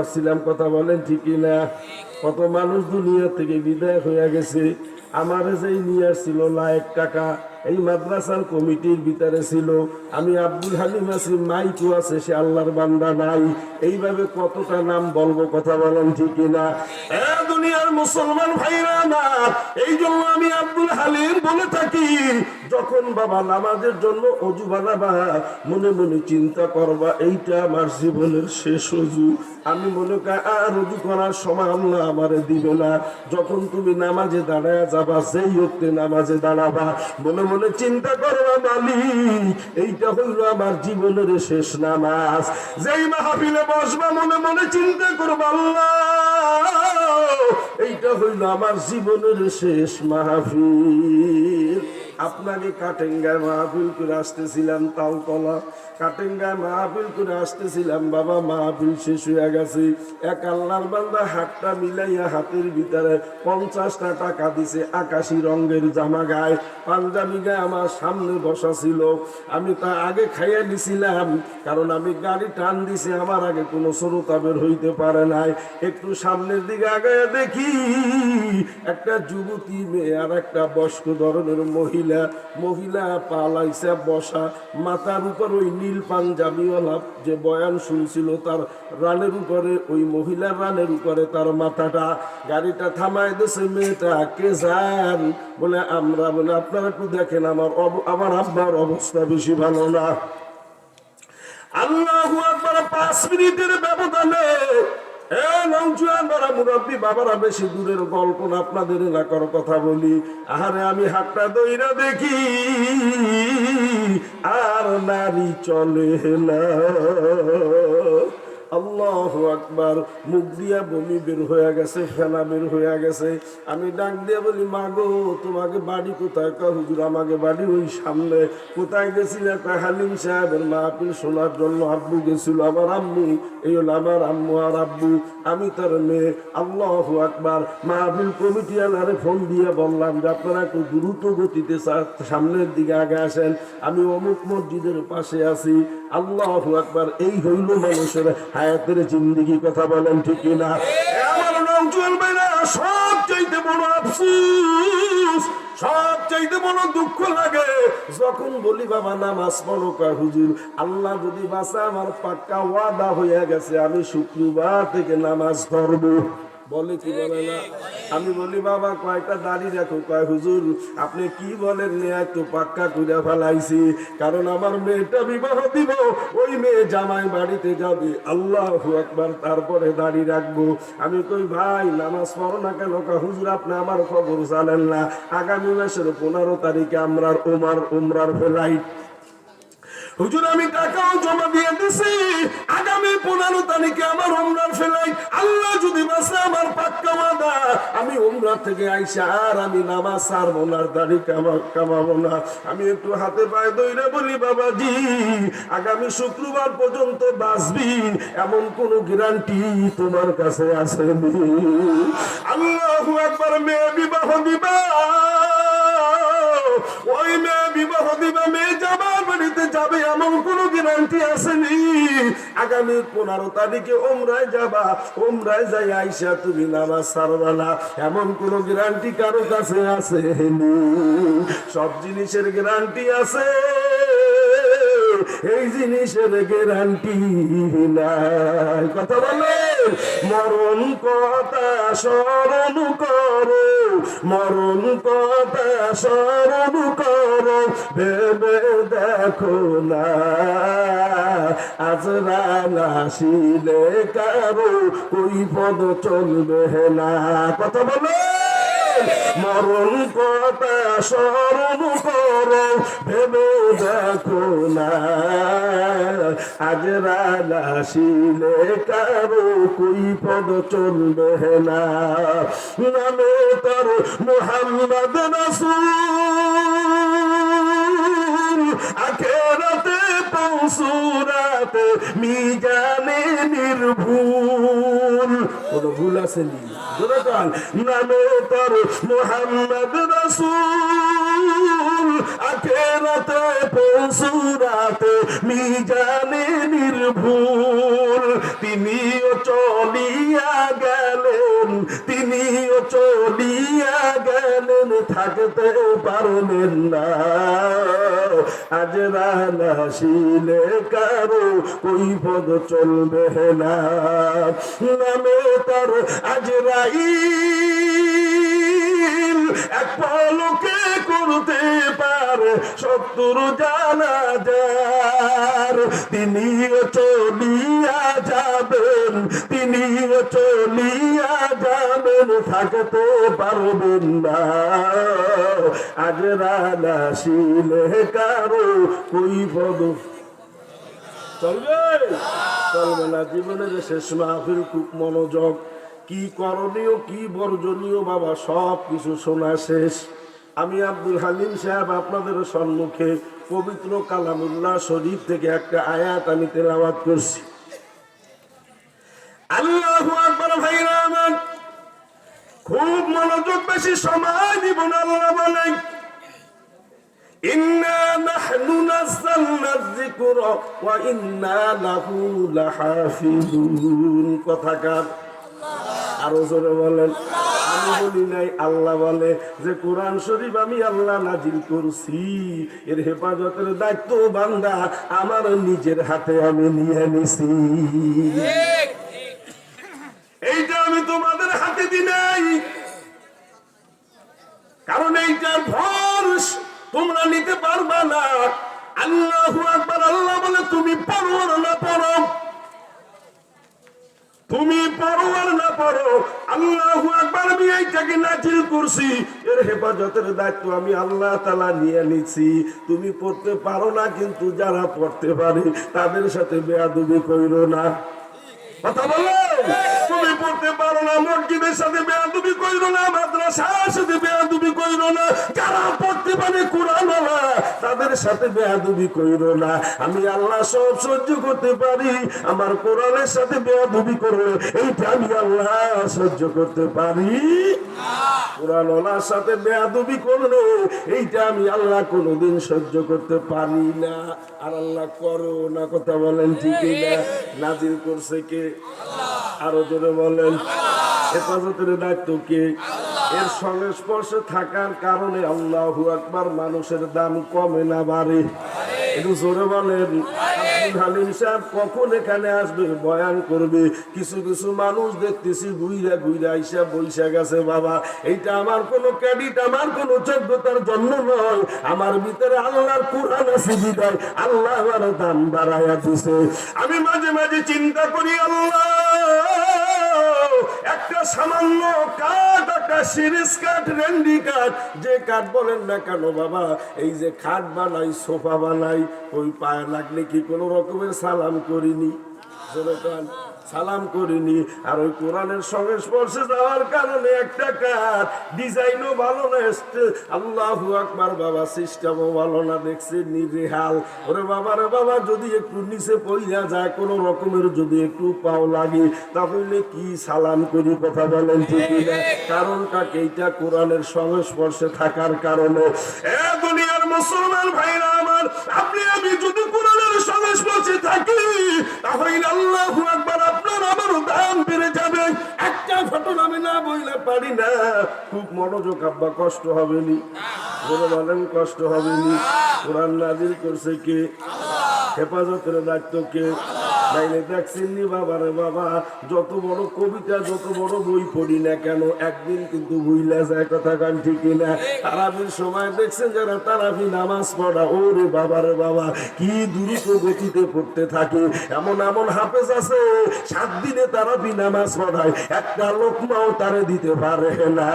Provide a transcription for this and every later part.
আসছিলাম কথা বলেন ঠিকই না কত মানুষ দুনিয়া থেকে বিদায় হয়ে গেছে। আমার যেই নিয়ে আসছিল লাখ টাকা এই মাদ্রাসার কমিটির ভিতরে ছিল, আমি আব্দুল হালিম আছি মাইকু আছে, সে আল্লাহর বান্দা নাই। এইভাবে কতটা নাম বলব কথা বলেন ঠিকই না দুনিয়ার মুসলমান ভাইরা এই জন্য আমি আব্দুল হালিম বলে থাকি, যখন বাবা নামাজের জন্য অজু বানাবা, মনে মনে চিন্তা করবা, এইটা আমার জীবনের শেষ অজু। আমি মনে করি আর অজু করার সময় আল্লাহ আমারে দিবে না। যখন তুমি নামাজে দাঁড়ায় যাবা সেই হতে নামাজে দাঁড়াবা, মনে মনে চিন্তা করবা মালিক, এইটা হইল আমার জীবনের শেষ নামাজ। যেই মাহফিলে বসবা মনে মনে চিন্তা করবা, আল্লাহ, এইটা হইল আমার জীবনের শেষ মাহফিল। আপনাকে কাটেঙ্গায় মাহফিল করে আসতেছিলাম তালতলা। মাহফিল করে আসতেছিলাম, বাবা মাহফিল শেষ হয়ে গেছে। এক আল্লাহর বান্দা হাতটা মিলাইয়া হাতের ভিতরে পঞ্চাশটা টাকা দিছে আকাশি রঙের জামা গায়ে। পাঞ্জাবি গায়ে আমার সামনে বসা ছিল। আমি তা আগে খাইয়া দিছিলাম কারণ আমি গাড়ি টান দিছি, আমার আগে কোনো শ্রোতা বের হইতে পারে নাই। একটু সামনের দিকে আগে দেখি একটা যুবতী মেয়ে আর একটা বয়স্ক ধরনের মহিলা। মহিলা পালাইছে, বসা, মাথার উপর ওই নীল পাঞ্জাবিওয়ালা যে বয়ান শুনছিল তার রানের উপরে, ওই মহিলার রানের উপরে তার মাথাটা। গাড়িটা থামাই দিয়েছে মেয়েটা কে যান। বলে, আমরা বলে, আপনারা একটু দেখেন, আমার আমার আব্বার অবস্থা বেশি ভালো না। আল্লাহ পাঁচ মিনিটের ব্যবধানে বারা মুরব্বী, বাবারা বেশি দূরের গল্প না, আপনাদের এলাকার কথা বলি। আহারে আমি হাতটা দইরা দেখি, আর নারী চলে না। আল্লাহ আকবার, মুখ দিয়া বমি বের হয়ে গেছে, ফেনা বের হয়ে গেছে। আমি ডাক দিয়ে বলি মা গো তোমাকে বাড়ি কোথায়? কা হুজুর, আমাকে বাড়ি ওই সামনে। কোথায় গেছিলে? তা হালিম সাহেবের মাহফিল শোনার জন্য আব্বু গেছিল। আমার আম্মু, এই হলো আমার আম্মু আর আব্বু। আমি তার মেয়ে। আল্লাহ আকবার। মাহফিল কমিটি আনারে ফোন দিয়ে বললাম যে, আপনারা একটু দ্রুত গতিতে সামনের দিকে আগে আসেন। আমি অমুক মসজিদের পাশে আছি। আল্লাহ আকবার, এই হইল মানুষের হায়াতের জিন্দিগি, কথা বলেন ঠিক না আমার নাম সব চাইতে বড় আফসুস সব চাইতে বড় দুঃখ লাগে যখন বলি, বাবা, নামাজ পড়ো কা হুজুর, আল্লাহ যদি বাসা আমার পাক্কা ওয়াদা হয়ে গেছে, আমি শুক্রবার থেকে নামাজ ধরবো বলে কি বলে না? আমি বলি, বাবা, কয়টা দাড়ি রাখো কয়, হুজুর, আপনি কি বলেন নেয় তো পাক্কা করে ফেলাইছি। কারণ আমার মেয়েটা বিবাহ দিব। ওই মেয়ে জামাই বাড়িতে যাবে। আল্লাহ একবার তারপরে দাড়ি রাখব। আমি কই, ভাই, নামাজ পড়ো না কেন? হুজুর, আপনি আমার খবর জানেন না। আগামী মাসের পনেরো তারিখে আমরা ওমার উমরার ফ্লাইট হুজুর, আমি টাকাও জমা দিয়ে দিছি। আগামী পনেরো তারিখে আমার ফেলাই আল্লাহ যদি বাসে আমার পাক্কা আমি থেকে আইসা আর আমি কামাবো না। আমি একটু হাতে পায়ে দইরে বলি, বাবাজি, আগামী শুক্রবার পর্যন্ত বাঁচবি। এমন কোন গ্যারান্টি তোমার কাছে আসেনি। আল্লাহ একবার মেয়ে বিবাহ দিবা। মেয়ে যাবার বাড়িতে যাবে, এমন গ্যারান্টি আসেনি। আগামী পনেরো তারিখে ওমরায় যাবা, ওমরায় যাই আইসা তুমি নামা সারবা না। এমন কোন গ্যারান্টি কারও কাছে আসেনি। সব জিনিসের গ্যারান্টি আছে। এই জিনিসের গ্যারান্টি নাই। কথা বলে। মরণ কথা স্মরণ করো। মরণ কথা স্মরণ করো। ভেবে দেখো না। আজ রাশিলে কারও ওই পদ চলবে না। কথা বলে। মরণ কথা স্মরণ করো, ভেবে দেখো না। আজ কারও কই পদ চলবে না। নামে তার মোহাম্মদ রাসূল, আখেরাতে পৌঁছুরাতে মিজানে নির্ভুল। কোনো ভুল আছে নি? জোরে কান নামে তার মোহাম্মদ রসুল। আখেরাতে পৌঁছুরাতে মিজানে নির্ভুল। তিনিও চলিয়া গেলেন, তিনিও চলিয়া গেলেন, থাকতে পারলেন না। আজ রানা কারও ওই পদ চলবে না। নামে তার আজ রাই এক পলকে করতে পারে সত্তর জানা যার। তিনিও চলিয়া যাবেন, তিনিও চলিয়া যাবেন, থাকতে পারবেন না। আজ রানা শিলে কারও কই পদ চলবে? চলবে না, জীবনের শেষ মাহফিল খুব মনোযোগ। কি করণীয়, কি বর্জনীয় বাবা, সব কিছু শোনা শেষ। আমি আব্দুল হালিম সাহেব আপনাদের সম্মুখে পবিত্র কালামুল্লাহ শরীফ থেকে একটা আয়াত আমি তেলাবাদ করছি। আল্লাহ আকবার ভাইরা খুব মনোযোগ বেশি সময় দিব না আল্লাহ বলেন ইন্না নাহনু নাযালনা কথাকার আরও জোরে বলেন, আমি বলি নাই, আল্লাহ বলে যে কোরআন শরীফ আমি আল্লাহ নাজিল করছি। এর হেফাজতের দায়িত্ব বান্দা আমার নিজের হাতে আমি নিয়ে নিছি। এইটা আমি তোমাদের হাতে দি নাই। কারণ এইটার ভর তোমরা নিতে পারবা না। আল্লাহ আকবার, আল্লাহ বলে, তুমি পড়ো আর না তুমি পড়ো আর না পড়ো আল্লাহ একবার আমি এইটাকে নাজিল করছি। এর হেফাজতের দায়িত্ব আমি আল্লাহ তালা নিয়ে নিছি। তুমি পড়তে পারো না, কিন্তু যারা পড়তে পারে তাদের সাথে বেয়াদুবি কইরো না। কথা বলো পড়তে পারো না, মসজিদের সাথে বেয়াদুবি কইরো না, মাদ্রাসার সাথে বেয়াদুবি কইরো না, যারা পড়তে পারে কোরআন তাদের সাথে বেয়াদুবি কইরো না। আমি আল্লাহ সব সহ্য করতে পারি, আমার কোরআনের সাথে বেয়াদুবি করলে এইটা আমি আল্লাহ সহ্য করতে পারি। কোরআন ওলার সাথে বেয়াদুবি করলে এইটা আমি আল্লাহ কোনোদিন সহ্য করতে পারি না। আর আল্লাহ করো না, কথা বলেন ঠিকই না নাজিল করছে কে? আরও জোরে বলেন। হেফাজতের দায়িত্ব কে? এর সংস্পর্শে থাকার কারণে আল্লাহু আকবার মানুষের দাম কমে না বাড়ে। একটু জোরে বলেন হালিম সাহেব কখন এখানে আসবে? বয়ান করবে। কিছু কিছু মানুষ দেখতেছি গুইরা গুইরা আইসা গেছে, বাবা। এইটা আমার কোনো ক্রেডিট, আমার কোনো যোগ্যতার জন্য নয়। আমার ভিতরে আল্লাহর কোরআন আছে, বিদায়। আল্লাহ আমার দাম বাড়াইয়া দিছে। আমি মাঝে মাঝে চিন্তা করি, আল্লাহ! একটা সামান্য কাঠ, একটা সিরিজ কাঠ, রেন্ডি কাঠ, যে কাঠ বলেন না কেন বাবা, এই যে খাট বানাই, সোফা বানাই, ওই পায়ে লাগলে কি কোনো রকমের সালাম করিনি? সালাম করিনি। আর ওই কোরআনের সঙ্গে স্পর্শে যাওয়ার কারণে একটা কাঠ ডিজাইনও ভালো না এসছে আল্লাহ আকবার, বাবা, সিস্টেমও ভালো না, দেখছে নিরেহাল। ওরে বাবা, রে বাবা, যদি একটু নিচে পড়িয়া যায়, কোনো রকমের যদি একটু পাও লাগে, তাহলে কি সালাম করি কথা বলেন ঠিকই না কারণটা এইটা কোরআনের সংস্পর্শে থাকার কারণে। দুনিয়ার মুসলমান ভাইরা আমার, আপনি আমি যদি কোরআনের সংস্পর্শে থাকি, তাহলে আল্লাহ আকবার পারি না। খুব মনোযোগ আব্বা, কষ্ট হবে নি বলে বলেন, কষ্ট হবে নি কোরআন নাজির করছে কে? হেফাজতের দায়িত্ব কে? নাইলে দেখছেন নি বাবারে বাবা, যত বড় কবিতা, যত বড় বই পড়ি না কেন, একদিন কিন্তু ভুইলা যায় কথা গান ঠিকই না। তারাবির সময় দেখছেন যারা তারাবি নামাজ পড়া, ওরে বাবারে বাবা, কি দ্রুত গতিতে পড়তে থাকে। এমন এমন হাফেজ আছে, সাত দিনে তারাবি নামাজ পড়ায়, একটা লোকমাও তারে দিতে পারে না।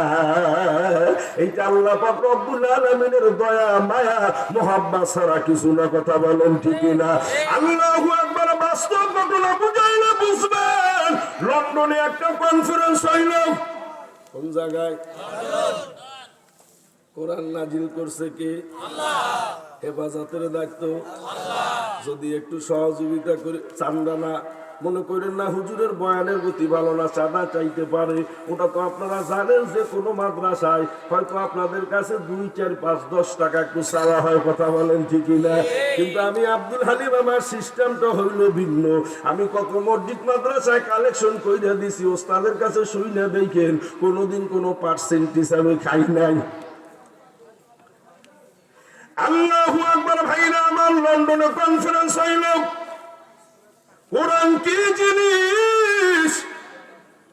এইটা আল্লাহ পাক রব্বুল আলামিনের দয়া, মায়া, মোহাব্বত ছাড়া কিছু না, কথা বলেন ঠিকই না। আল্লাহু আকবার বাস্তব ঘটনা বুঝাইলে বুঝবেন। লন্ডনে একটা কনফারেন্স হইল। কোন জায়গায়? কোরআন নাজিল করছে কে? হেফাজতের দায়িত্ব। যদি একটু সহযোগিতা করে চান্দা না মনে করেন না, হুজুরের বয়ানের গতি ভালো না চাঁদা চাইতে পারে। ওটা তো আপনারা জানেন যে কোনো মাদ্রাসায় হয়তো আপনাদের কাছে দুই, চার, পাঁচ, দশ টাকা একটু চাওয়া হয়, কথা বলেন ঠিকই না। কিন্তু আমি আব্দুল হালিম, আমার সিস্টেমটা হইল ভিন্ন। আমি কত মসজিদ, মাদ্রাসায় কালেকশন কইরা দিছি, ওস্তাদের কাছে শুই না দেখেন কোনোদিন কোনো পার্সেন্টেজ আমি খাই নাই। আল্লাহু আকবার ভাইরা, আমার লন্ডনে কনফারেন্স হইল। কোরআন কি জিনিস?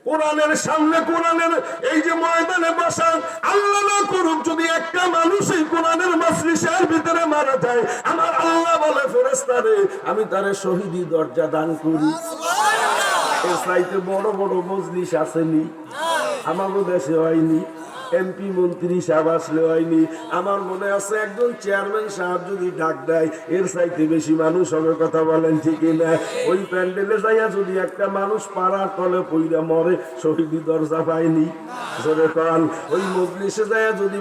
কোরআনের সামনে কোরআনের এই যে ময়দানে বসা আল্লাহ না করুক যদি একটা মানুষ এই কোরআনের মজলিসের ভিতরে মারা যায় আমার আল্লাহ বলে ফেরেস্তারে আমি তারে শহীদি দরজা দান করি। এর চাইতে বড় বড় মজলিস আসেনি আমারও দেশে হয়নি। এমপি মন্ত্রী সাহেব আসলে হয়নি। আমার মনে আছে একজন চেয়ারম্যান সাহেব যদি ডাক দেয়, এর চাইতে বেশি মানুষ হবে কথা বলেন ঠিক না। ওই প্যান্ডেলে যাইয়া যদি একটা মানুষ পাড়ার তলে পইরা মরে, শহীদ দরজা পায়নি। জোরে ওই মজলিসে যাইয়া যদি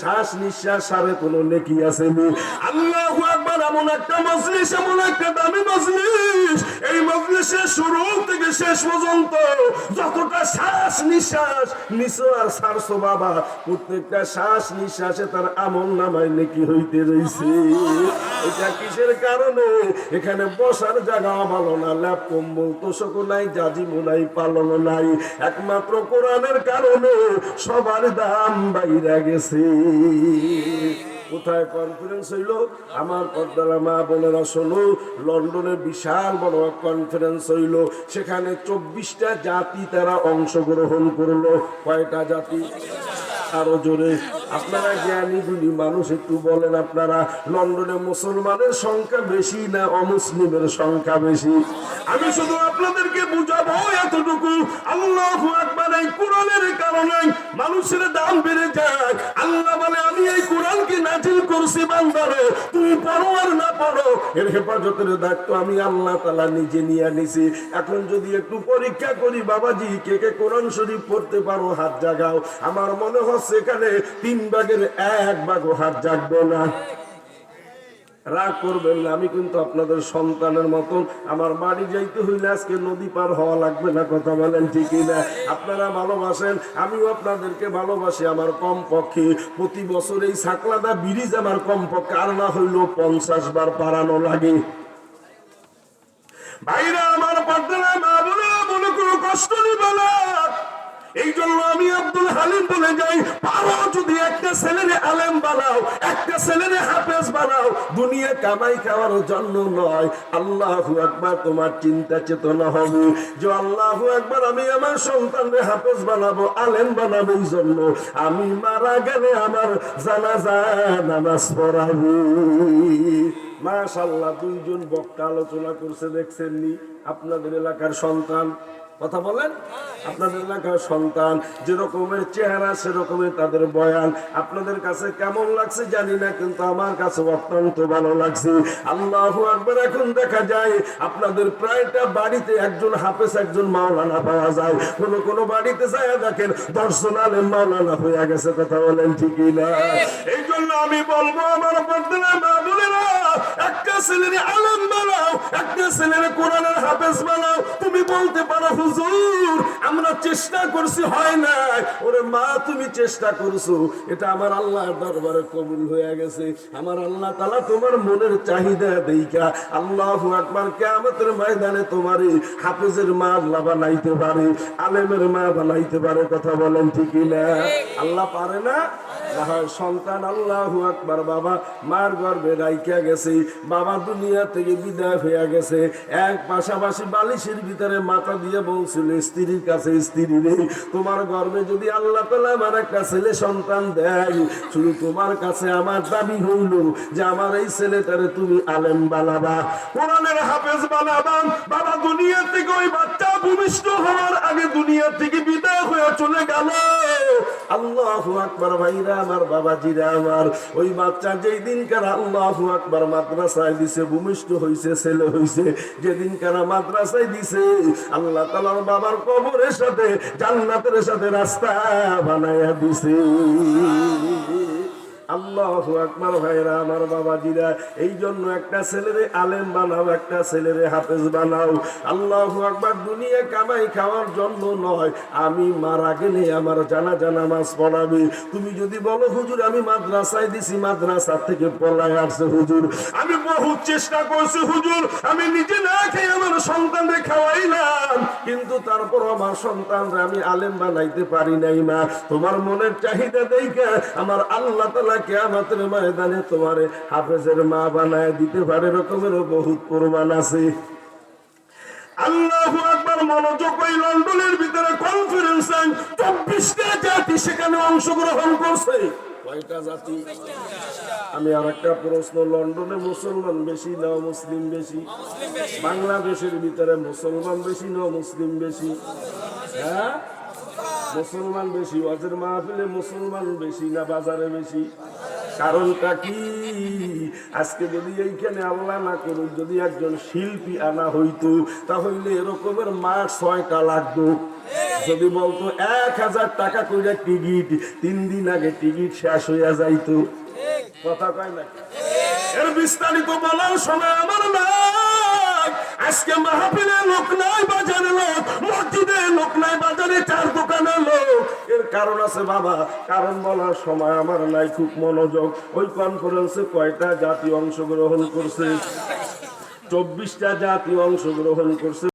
শ্বাস নিঃশ্বাস সারে নেকি আসেনি আল্লাহ একবার এমন একটা মজলিস, এমন একটা দামি মজলিস। এই মজলিসের শুরু থেকে শেষ পর্যন্ত যতটা শ্বাস নিঃশ্বাস নিছো আর ছাড়ছো বাবা, প্রত্যেকটা শ্বাস নিঃশ্বাসে তার আমল নামায় নাকি হইতে রয়েছে এটা কিসের কারণে? এখানে বসার জায়গা ভালো না, ল্যাপ কম্বল নাই নাই নাই। একমাত্র কোরআনের কারণে সবার দাম গেছে। কোথায় কনফারেন্স হইল? আমার মা বোনেরা শোনো, লন্ডনে বিশাল বড় কনফারেন্স হইল। সেখানে চব্বিশটা জাতি তারা অংশগ্রহণ করল। কয়টা জাতি? আরও জোরে। আপনারা জ্ঞানী গুলি মানুষ একটু বলেন আপনারা, লন্ডনে মুসলমানের সংখ্যা বেশি না অমুসলিমের সংখ্যা বেশি? আমি শুধু আপনাদেরকে বুঝাবো এতটুকু। আল্লাহ একবার এই কোরআনের কারণে মানুষের দাম বেড়ে যায়। আল্লাহ বলে, আমি এই কোরআনকে নাজিল করছি বান্দারে, তুমি পড়ো আর না পড়ো। এর হেফাজতের দায়িত্ব আমি আল্লাহ তালা নিজে নিয়ে নিছি। এখন যদি একটু পরীক্ষা করি, বাবাজি, কে কে কোরআন শরীফ পড়তে পারো? হাত জাগাও। আমার মনে হচ্ছে এখানে তিন ভাগের এক ভাগও হাত জাগবে না। রাগ করবেন না, আমি কিন্তু আপনাদের সন্তানের মতন। আমার বাড়ি যাইতে হইলে আজকে নদী পার হওয়া লাগবে না, কথা বলেন ঠিকই না আপনারা ভালোবাসেন, আমিও আপনাদেরকে ভালোবাসি, আমার কম পক্ষে প্রতি বছর এই সাকলাদা ব্রিজ আমার কম পক্ষে আর না হইলেও পঞ্চাশ বার পারানো লাগে। ভাইরা, আমার পার্টনার মা বলে মনে কোনো কষ্ট নিবে না। এই জন্য আমি আব্দুল হালিম বলে যাই, পারো যদি একটা ছেলেরে আলেম বানাও, একটা ছেলেরে হাফেজ বানাও, দুনিয়া কামাই খাওয়ার জন্য নয়। আল্লাহু একবার তোমার চিন্তা চেতনা হবে। যে আল্লাহু একবার আমি আমার সন্তানরে হাফেজ বানাবো, আলেম বানাবো এই জন্য আমি মারা গেলে আমার জানাজা, নামাজ পড়াবো। মাশাল্লাহ দুইজন বক্তা আলোচনা করছে, দেখছেননি? আপনাদের এলাকার সন্তান? কথা বলেন? আপনাদের এলাকার সন্তান যে রকমের চেহারা সেরকমের তাদের বয়ান। আপনাদের কাছে কেমন লাগছে জানি না, কিন্তু আমার কাছে অত্যন্ত ভালো লাগছে। আল্লাহ একবার এখন দেখা যায় আপনাদের প্রায়টা বাড়িতে একজন হাফেজ, একজন মাওলানা পাওয়া যায়। কোন কোন বাড়িতে যায় দেখেন দর্শন আলেম মাওলানা হয়ে গেছে, কথা বলেন ঠিকই না? এই জন্য আমি বলব আমার বদলে মা না একটা ছেলের আলম বানাও, একটা ছেলের কোরআনের হাফেজ বানাও। তুমি বলতে পারো হুজুর আমরা চেষ্টা করছি হয় না ওরে মা তুমি চেষ্টা করছ। এটা আমার আল্লাহর দরবারে কবুল হয়ে গেছে। আমার আল্লাহ তালা তোমার মনের চাহিদা দেইকা আল্লাহ আকবার ময়দানে তোমার হাফেজের মা আল্লাহ বানাইতে পারে আলেমের মা বানাইতে পারে কথা বলেন ঠিকই না আল্লাহ পারে না? সন্তান আল্লাহু বাবা মার রাইকা গেছে, বাবা দুনিয়া থেকে বিদায় গেছে। এক পাশাপাশি বালিশের ভিতরে মাথা দিয়ে বলছিল, স্ত্রীর কাছে স্ত্রী তোমার গর্ভে যদি আল্লাহ তালা আমার একটা ছেলে সন্তান দেয়, শুধু তোমার কাছে আমার দাবি হইল যে আমার এই ছেলেটারে তুমি আলেম বানাবা, কোরআনের হাফেজ বানাবা। বাবা দুনিয়া থেকে ওই বাচ্চা ভূমিষ্ঠ হওয়ার আগে দুনিয়া থেকে বিদায় হয়ে চলে গেল। আল্লাহ আকবার ভাইরা, আমার বাবাজিরা, আমার ওই বাচ্চা যেই দিনকার আল্লাহ আকবার মাদ্রাসায় দিছে, ভূমিষ্ঠ হইছে, ছেলে হইছে, যেদিন কারা মাদ্রাসায় দিছে, আল্লাহ তালার বাবার কবরের সাথে, জান্নাতের সাথে রাস্তা বানাইয়া দিছে। আল্লাহ আকবার ভাইরা, আমার বাবাজিরা এই জন্য একটা ছেলেরে আলেম বানাও, একটা ছেলেরে হাফেজ বানাও। আল্লাহ আকবার দুনিয়া কামাই খাওয়ার জন্য নয়, আমি মারা গেলে আমার জানা জানা মাছ পড়াবে। তুমি যদি বলো, হুজুর, আমি মাদ্রাসায় দিছি, মাদ্রাসা থেকে পলায় আসছে হুজুর। আমি বহু চেষ্টা করছি, হুজুর, আমি নিজে না খেয়ে আমার সন্তানকে খাওয়াইলাম, কিন্তু তারপর আমার সন্তানরা আমি আলেম বানাইতে পারি নাই মা। তোমার মনের চাহিদা দেখে আমার আল্লাহ তালা কেয়ামতের ময়দানে হাফেজের মা বানায় দিতে পারে রকমেরও বহুত প্রমাণ আছে। আল্লাহু মনোযোগ ওই লন্ডনের ভিতরে কনফারেন্স চব্বিশটা জাতি সেখানে অংশগ্রহণ করছে। আমি আর একটা প্রশ্ন, লন্ডনে মুসলমান বেশি না মুসলিম বেশি? বাংলাদেশের ভিতরে মুসলমান বেশি না মুসলিম বেশি? হ্যাঁ? মুসলমান বেশি, ওয়াজের মাহফিলে মুসলমান বেশি না বাজারে বেশি? কারণটা কি? আজকে যদি এইখানে আল্লাহ না করুক, যদি একজন শিল্পী আনা হইতো, তাহলে এরকমের মাঠ ছয়টা লাগতো। যদি বলতো, এক হাজার টাকা করে টিকিট, তিন দিন আগে টিকিট শেষ হইয়া যাইতো। কথা কয় না এর বিস্তারিত বলাও সময় আমার নাই। আজকে মাহফিলে লোক নাই, বাজারে লোক, মসজিদে লোক নাই, বাজারে চার দোকানে লোক। এর কারণ আছে বাবা, কারণ বলার সময় আমার নাই, খুব মনোযোগ। ওই কনফারেন্সে কয়টা জাতি অংশগ্রহণ করছে? চব্বিশটা জাতি অংশগ্রহণ করছে।